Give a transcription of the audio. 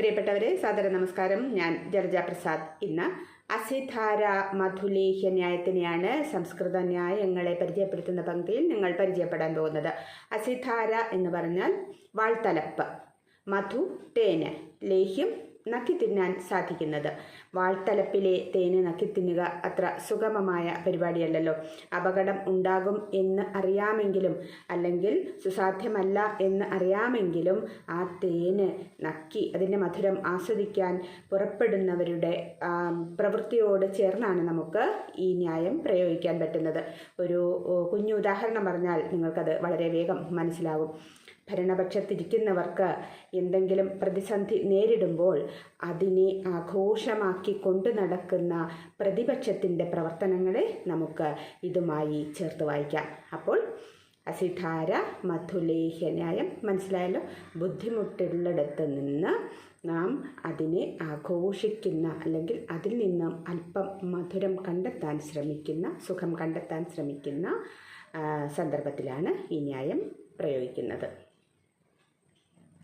പ്രിയപ്പെട്ടവരെ സാദര നമസ്കാരം. ഞാൻ ജർജ പ്രസാദ്. ഇന്ന് അസിധാര മധുലേഹ്യ ന്യായത്തിനെയാണ് സംസ്കൃത ന്യായങ്ങളെ പരിചയപ്പെടുത്തുന്ന പങ്ക്തിയിൽ നിങ്ങൾ പരിചയപ്പെടാൻ പോകുന്നത്. അസിധാര എന്ന് പറഞ്ഞാൽ വാൾത്തലപ്പ് മധു തേന് ലേഹ്യം നക്കി തിന്നാൻ സാധിക്കുന്നത്. വാൾത്തലപ്പിലെ തേന് നക്കി തിന്നുക അത്ര സുഗമമായ പരിപാടിയല്ലല്ലോ. അപകടം ഉണ്ടാകും എന്ന് അറിയാമെങ്കിലും അല്ലെങ്കിൽ സുസാധ്യമല്ല എന്ന് അറിയാമെങ്കിലും ആ തേന് നക്കി അതിന്റെ മധുരം ആസ്വദിക്കാൻ പുറപ്പെടുന്നവരുടെ പ്രവൃത്തിയോട് ചേർന്നാണ് നമുക്ക് ഈ ന്യായം പ്രയോഗിക്കാൻ പറ്റുന്നത്. ഒരു കുഞ്ഞു ഉദാഹരണം പറഞ്ഞാൽ നിങ്ങൾക്കത് വളരെ വേഗം മനസ്സിലാകും ഭരണപക്ഷത്തിരിക്കുന്നവർക്ക് എന്തെങ്കിലും പ്രതിസന്ധി നേരിടുമ്പോൾ അതിനെ ആഘോഷമാക്കി കൊണ്ടു നടക്കുന്ന പ്രതിപക്ഷത്തിന്റെ പ്രവർത്തനങ്ങളെ നമുക്ക് ഇതുമായി ചേർത്ത് വായിക്കാം. അപ്പോൾ അസിധാര മധുലേഹ്യ ന്യായം മനസ്സിലായല്ലോ? ബുദ്ധിമുട്ടുള്ളിടത്ത് നിന്ന് നാം അതിനെ ആഘോഷിക്കുന്ന അല്ലെങ്കിൽ അതിൽ നിന്നും അല്പം മധുരം കണ്ടെത്താൻ ശ്രമിക്കുന്ന സുഖം കണ്ടെത്താൻ ശ്രമിക്കുന്ന സന്ദർഭത്തിലാണ് ഈ ന്യായം പ്രയോഗിക്കുന്നത്.